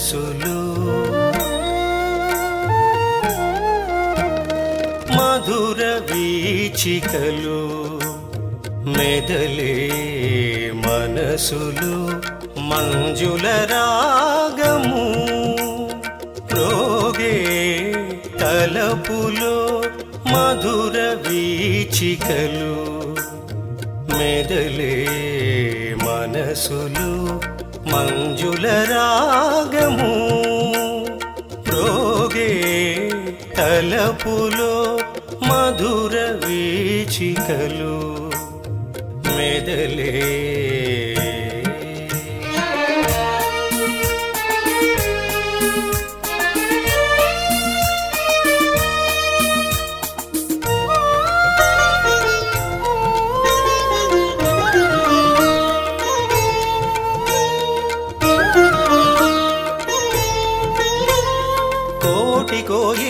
మనసులు. మధుర వీచికలు మెదలే మనసులు. మంజుల రాగము రోగే తలపులో మధుర వీచికలు మెదలే సరసులు మంజుల రాగము. రోగే తలపులో మధుర వీచికలు. మెదలే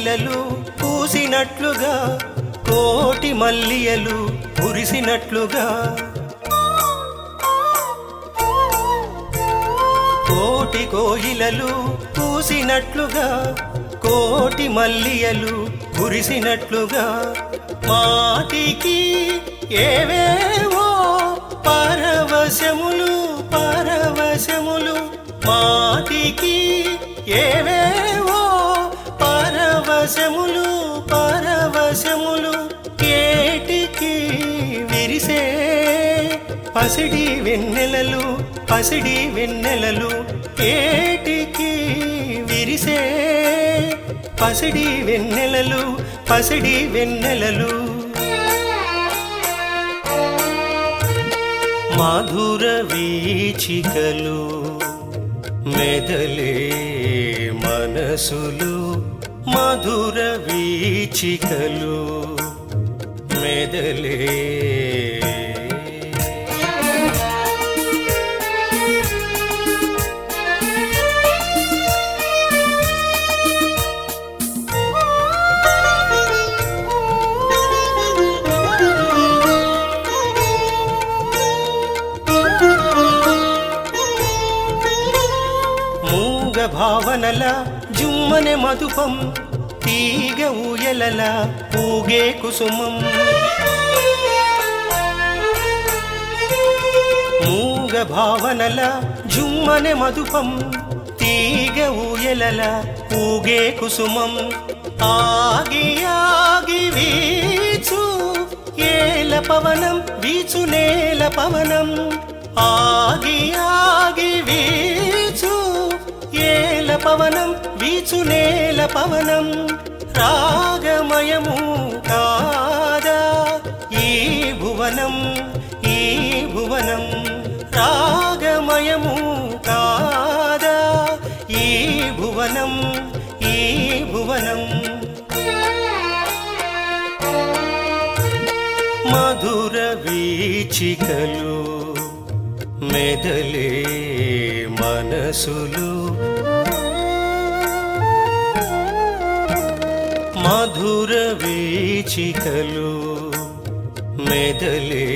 కోటి పూసినట్లుగా కోటి మల్లియలు కురిసినట్లుగా కోటి కోయిలలు పూసినట్లుగా కోటి మల్లియలు కురిసినట్లుగా మాటికి ఏవేవో పరవశములు పరవశములు మాటికి ఏ పసిడి వెన్నెలలు పసిడి వెన్నెలలు ఏటికి విరిసే? పసిడి వెన్నెలలు పసిడి వెన్నెలలు. మధుర వీచికలు మెదలే మనసులు. మధుర వీచికలు మెదలే భావనల జుమ్మనే మధుపం తీగ ఊయలల పూగే కుసుమం. మూగ భావనల జుమ్మనే మధుపం తీగ ఊయలల పూగే కుసుమం. ఆగి ఆగి వీచు ఏల పవనం వీచు నేల పవనం. ఆగి ఆగి వీచు పవనం వీచు నేల పవనం. రాగమయము కాదా? ఈ భువనం ఈ భువనం రాగమయము కాదా? ఈ భువనం ఈ భువనం. మధుర వీచికలు మెదలే మనసులు మధుర వీచికలు మెదలే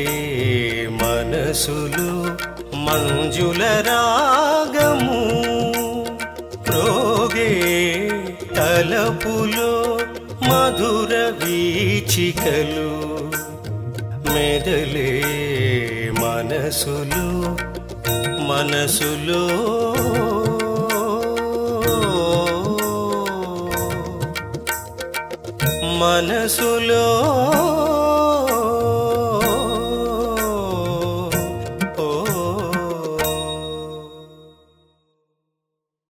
మనసులు మంజుల రాగము. రోగే తలపులో మధుర వీచికలు మెదలే మనసులు మనసులో మనసులో